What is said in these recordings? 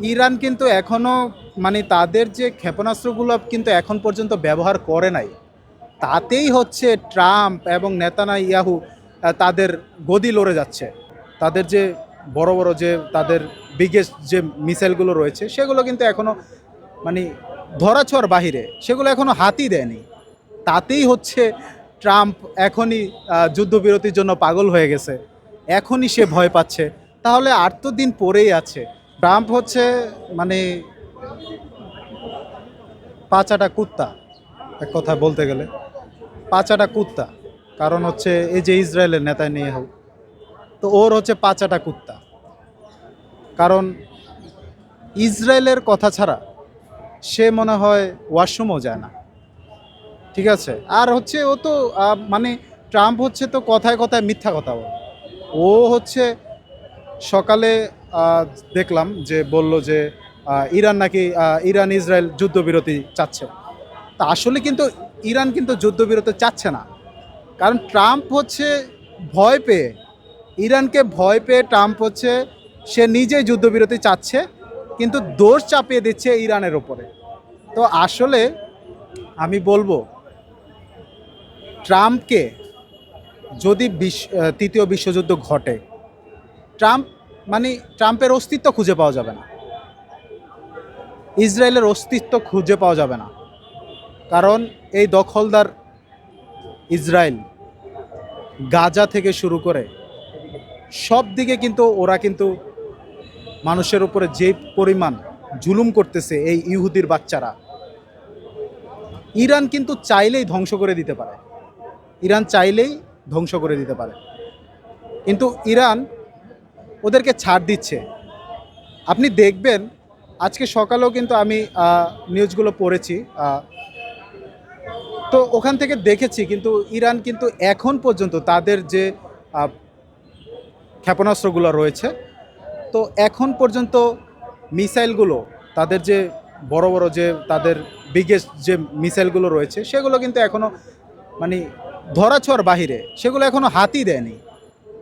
Iran কিন্তু এখনও মানে তাদের যে ক্ষেপণাস্ত্রগুলো কিন্তু এখন পর্যন্ত ব্যবহার করে নাই। তাতেই হচ্ছে ট্রাম্প এবং নেতানা ইয়াহু তাদের গদি লড়ে যাচ্ছে। তাদের যে বড় বড় যে তাদের বিগেস্ট যে মিসাইলগুলো রয়েছে, সেগুলো কিন্তু এখনও মানে ধরাছোঁয়ার বাহিরে, সেগুলো এখনও হাতই দেয়নি। তাতেই হচ্ছে ট্রাম্প এখনই যুদ্ধবিরতির জন্য পাগল হয়ে গেছে। এখনই সে ভয় পাচ্ছে। তাহলে আর তো দিন পরেই আছে। ট্রাম্প হচ্ছে মানে পাঁচাটা কুত্তা, এক কথা বলতে গেলে। পাঁচাটা কুত্তা, কারণ হচ্ছে এই যে ইসরায়েলের নেতা নিয়ে হোক, তো ওর হচ্ছে পাঁচাটা কুত্তা। কারণ ইসরায়েলের কথা ছাড়া সে মনে হয় ওয়াশরুমও যায় না। ঠিক আছে? আর হচ্ছে ও তো মানে ট্রাম্প হচ্ছে তো কথায় কথায় মিথ্যা কথা বলে। ও হচ্ছে সকালে দেখলাম যে বলল যে ইরান নাকি ইরান ইসরায়েল যুদ্ধবিরতি চাচ্ছে। তা আসলে কিন্তু ইরান কিন্তু যুদ্ধবিরতি চাচ্ছে না। কারণ ট্রাম্প হচ্ছে ভয় পেয়ে, ইরানকে ভয় পেয়ে ট্রাম্প হচ্ছে সে নিজেই যুদ্ধবিরতি চাচ্ছে, কিন্তু দোষ চাপিয়ে দিচ্ছে ইরানের ওপরে। তো আসলে আমি বলব, ট্রাম্পকে যদি বিশ্ব তৃতীয় বিশ্বযুদ্ধ ঘটে, ট্রাম্প মানে ট্রাম্পের অস্তিত্ব খুঁজে পাওয়া যাবে না। ইসরায়েলের অস্তিত্ব খুঁজে পাওয়া যাবে না। কারণ এই দখলদার ইসরায়েল গাজা থেকে শুরু করে সব দিকে কিন্তু ওরা কিন্তু মানুষের উপরে যে পরিমাণ জুলুম করতেছে এই ইহুদির বাচ্চারা, ইরান কিন্তু চাইলেই ধ্বংস করে দিতে পারে। ইরান চাইলেই ধ্বংস করে দিতে পারে। কিন্তু ইরান ওদেরকে ছাড় দিচ্ছে। আপনি দেখবেন, আজকে সকালেও কিন্তু আমি নিউজগুলো পড়েছি তো ওখান থেকে দেখেছি কিন্তু ইরান কিন্তু এখন পর্যন্ত তাদের যে ক্ষেপণাস্ত্রগুলো রয়েছে, তো এখন পর্যন্ত মিসাইলগুলো, তাদের যে বড় বড় যে তাদের বিগেস্ট যে মিসাইলগুলো রয়েছে, সেগুলো কিন্তু এখনও মানে ধরাছোঁয়ার বাহিরে, সেগুলো এখনও হাতই দেয়নি।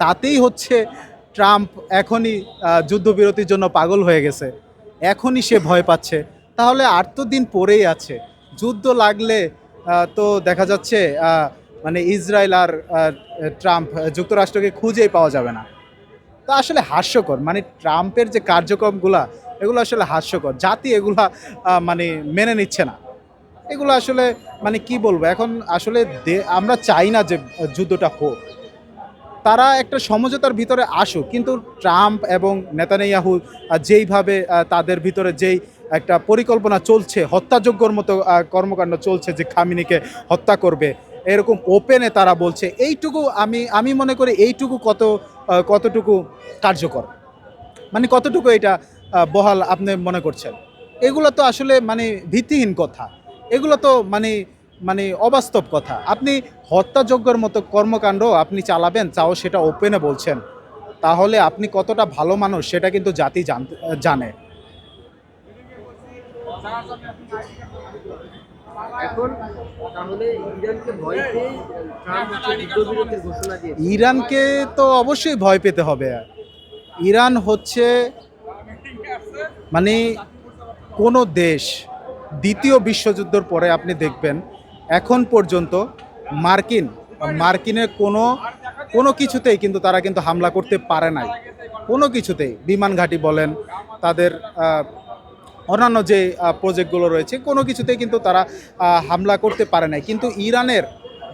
তাতেই হচ্ছে ট্রাম্প এখনই যুদ্ধবিরতির জন্য পাগল হয়ে গেছে। এখনই সে ভয় পাচ্ছে। তাহলে আর তো দিন পরেই আছে। যুদ্ধ লাগলে তো দেখা যাচ্ছে মানে ইসরায়েল আর ট্রাম্প যুক্তরাষ্ট্রকে খুঁজেই পাওয়া যাবে না। তা আসলে হাস্যকর। মানে ট্রাম্পের যে কার্যক্রমগুলা, এগুলো আসলে হাস্যকর। জাতি এগুলা মানে মেনে নিচ্ছে না। এগুলো আসলে মানে কি বলব? এখন আসলে আমরা চাই না যে যুদ্ধটা হোক। তারা একটা সমঝোতার ভিতরে আসুক। কিন্তু ট্রাম্প এবং নেতানিয়াহু যেইভাবে তাদের ভিতরে যেই একটা পরিকল্পনা চলছে হত্যাযোগ্যর মতো কর্মকাণ্ড চলছে যে খামিনিকে হত্যা করবে, এরকম ওপেনে তারা বলছে, এইটুকু আমি আমি মনে করি এইটুকু কত কতটুকু কার্যকর? মানে কতটুকু এটা বহাল আপনি মনে করছেন? এগুলো তো আসলে মানে ভিত্তিহীন কথা। এগুলো তো মানে মানে অবাস্তব কথা। আপনি হত্যাযোগ্যর মতো কর্মকাণ্ড আপনি চালাবেন চাও সেটা ওপেনে বলছেন। তাহলে আপনি কতটা ভালো মানুষ সেটা কিন্তু জাতি জানতে জানে। ইরানকে তো অবশ্যই ভয় পেতে হবে। ইরান হচ্ছে মানে কোনো দেশ দ্বিতীয় বিশ্বযুদ্ধের পরে আপনি দেখবেন এখন পর্যন্ত মার্কিন, মার্কিনের কোনো কোনো কিছুতেই কিন্তু তারা কিন্তু হামলা করতে পারে নাই। কোনো কিছুতেই, বিমান ঘাঁটি বলেন, তাদের অন্যান্য যে প্রজেক্টগুলো রয়েছে, কোনো কিছুতেই কিন্তু তারা হামলা করতে পারে নাই। কিন্তু ইরানের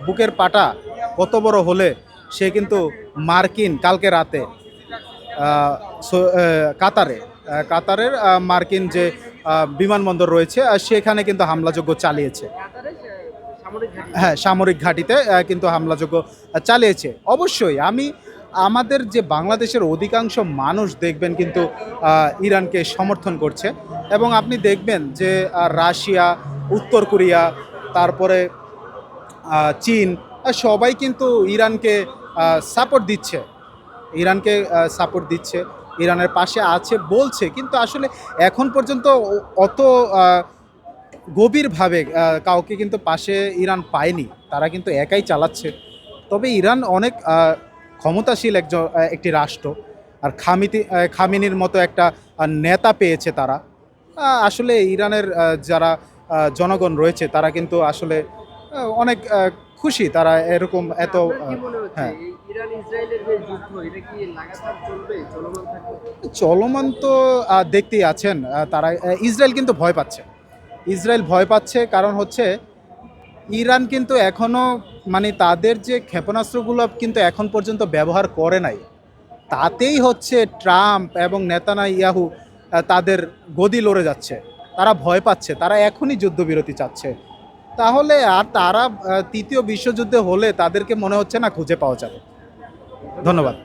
বুকের পাটা কত বড় হলে সে কিন্তু মার্কিন কালকে রাতে কাতারে কাতারের মার্কিন যে বিমানবন্দর রয়েছে সেখানে কিন্তু হামলাযোগ্য চালিয়েছে কাতারে আহ, সামরিক ঘাঁটি হ্যাঁ সামরিক ঘাঁটিতে কিন্তু হামলাযোগ্য চালিয়েছে। অবশ্যই, আমি আমাদের যে বাংলাদেশের অধিকাংশ মানুষ দেখবেন কিন্তু ইরানকে সমর্থন করছে। এবং আপনি দেখবেন যে রাশিয়া, উত্তর কোরিয়া, তারপরে চীন সবাই কিন্তু ইরানকে সাপোর্ট দিচ্ছে। ইরানকে সাপোর্ট দিচ্ছে। ইরানের পাশে আছে, বলছে। কিন্তু আসলে এখন পর্যন্ত অত গভীরভাবে কাউকে কিন্তু পাশে ইরান পায়নি তারা কিন্তু একাই চালাচ্ছে। তবে ইরান অনেক ক্ষমতাশীল একজন একটি রাষ্ট্র আর খামিতি খামিনির মতো একটা নেতা পেয়েছে তারা। আসলে ইরানের যারা জনগণ রয়েছে তারা কিন্তু আসলে অনেক খুশি তারা এরকম এত মনে হচ্ছে হ্যাঁ। চলমান তো দেখতেই আছেন তারা ইসরায়েল কিন্তু ভয় পাচ্ছে। ইসরায়েল ভয় পাচ্ছে কারণ হচ্ছে ইরান কিন্তু এখনও মানে তাদের যে ক্ষেপণাস্ত্রগুলো কিন্তু এখন পর্যন্ত ব্যবহার করে নাই। তাতেই হচ্ছে ট্রাম্প এবং নেতানা ইয়াহু তাদের গদি লড়ে যাচ্ছে। তারা ভয় পাচ্ছে, তারা এখনই যুদ্ধবিরতি চাচ্ছে। তাহলে আর তারা তৃতীয় বিশ্বযুদ্ধে হলে তাদেরকে মনে হচ্ছে না খুঁজে পাওয়া যাবে। ধন্যবাদ।